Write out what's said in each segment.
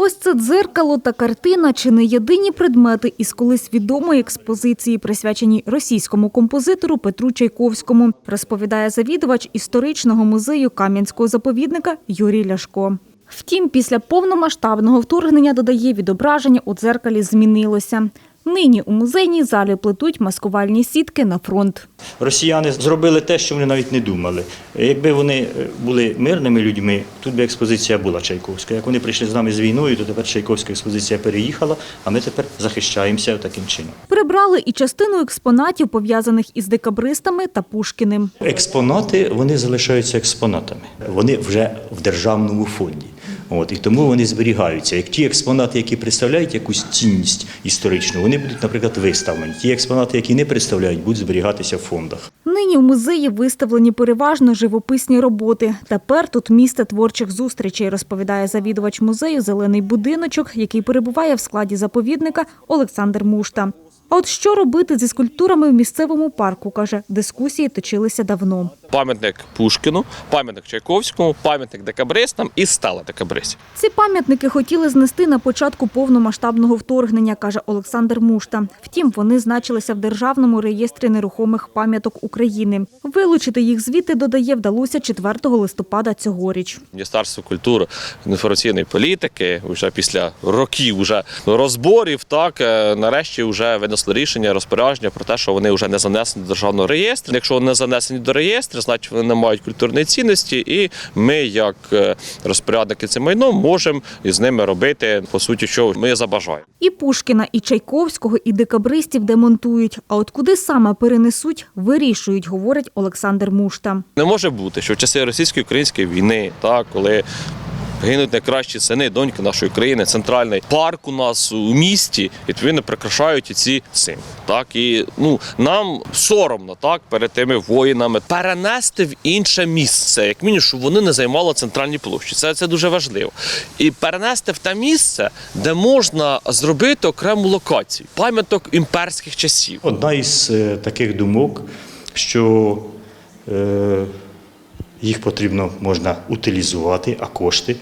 Ось це дзеркало та картина чи не єдині предмети із колись відомої експозиції, присвяченій російському композитору Петру Чайковському, розповідає завідувач історичного музею Кам'янського заповідника Юрій Ляшко. Втім, після повномасштабного вторгнення, додає, відображення у дзеркалі змінилося. Нині у музейній залі плетуть маскувальні сітки на фронт. Росіяни зробили те, що вони навіть не думали. Якби вони е, були мирними людьми, тут би експозиція була Чайковська. Як вони прийшли з нами з війною, то тепер Чайковська експозиція переїхала, а ми тепер захищаємося таким чином. Прибрали і частину експонатів, пов'язаних із декабристами та Пушкіним. Експонати вони залишаються експонатами. Вони вже в державному фонді. От, і тому вони зберігаються. Як ті експонати, які представляють якусь цінність історичну, вони будуть, наприклад, виставлені. Ті експонати, які не представляють, будуть зберігатися в фондах. Нині в музеї виставлені переважно живописні роботи. Тепер тут місце творчих зустрічей, розповідає завідувач музею Зелений будиночок, який перебуває в складі заповідника Олександр Мушта. А от що робити зі скульптурами в місцевому парку, каже, дискусії точилися давно. Пам'ятник Пушкіну, пам'ятник Чайковському, пам'ятник декабристам і стела декабристів. Ці пам'ятники хотіли знести на початку повномасштабного вторгнення, каже Олександр Мушта. Втім, вони значилися в державному реєстрі нерухомих пам'яток України. Вилучити їх звідти, додає, вдалося 4 листопада цьогоріч. Міністерство культури інформаційної політики вже після років вже розборів, так е, нарешті вже винесли рішення розпорядження про те, що вони вже не занесені до державного реєстру. Якщо вони не занесені до реєстру, значить вони не мають культурної цінності, і ми, як е, розпорядники цим майном, можемо із ними робити по суті, що ми забажаємо. І Пушкіна, і Чайковського, і декабристів демонтують. А от куди саме перенесуть, вирішують, говорить Олександр Мушта. Не може бути, що в часи російсько-української війни, так, коли гинуть найкращі сини, доньки нашої країни, центральний парк у нас у місті, відповідно прикрашають ці символи. Так, і ну, нам соромно так, перед тими воїнами перенести в інше місце, як мінімум, щоб вони не займали центральні площі. Це, це дуже важливо. І перенести в те місце, де можна зробити окрему локацію, пам'яток імперських часів. Одна із е, таких думок, що е, їх потрібно можна утилізувати, а кошти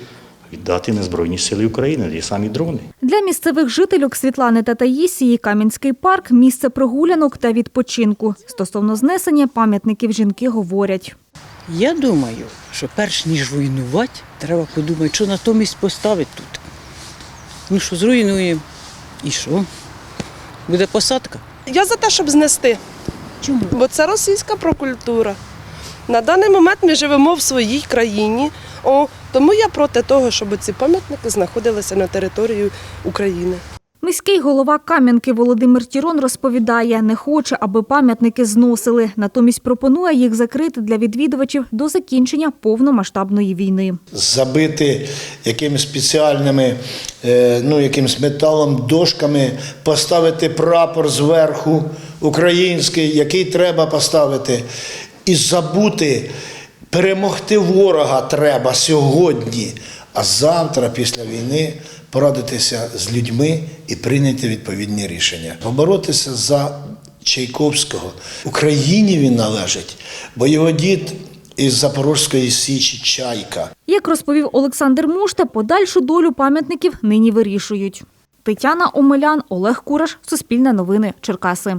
віддати на Збройні Сили України, ті самі дрони. Для місцевих жительок Світлани та Таїсії Кам'янський парк – місце прогулянок та відпочинку. Стосовно знесення пам'ятників жінки говорять. Я думаю, що перш ніж руйнувати, треба подумати, що натомість поставити тут. Ну що, зруйнуємо. І що? Буде посадка? Я за те, щоб знести. Чому? Бо це російська прокультура. На даний момент ми живемо в своїй країні. О, тому я проти того, щоб ці пам'ятники знаходилися на території України. Міський голова Кам'янки Володимир Тірон розповідає, не хоче, аби пам'ятники зносили. Натомість пропонує їх закрити для відвідувачів до закінчення повномасштабної війни. забити якимись спеціальними, е, ну, якимось металом, дошками, поставити прапор зверху український, який треба поставити, і забути, перемогти ворога треба сьогодні, а завтра, після війни, порадитися з людьми і прийняти відповідні рішення. Поборотися за Чайковського. Україні він належить, бо його дід із Запорозької Січі Чайка. Як розповів Олександр Мушта, подальшу долю пам'ятників нині вирішують. Тетяна Омелян, Олег Кураш, Суспільне новини, Черкаси.